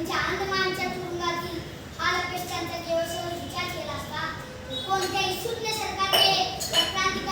त्यांच्या अंदमानच्या तुरुंगातील हालपेष्टांचा केवळ विचार केला असता कोणत्याही शून्य सरकारने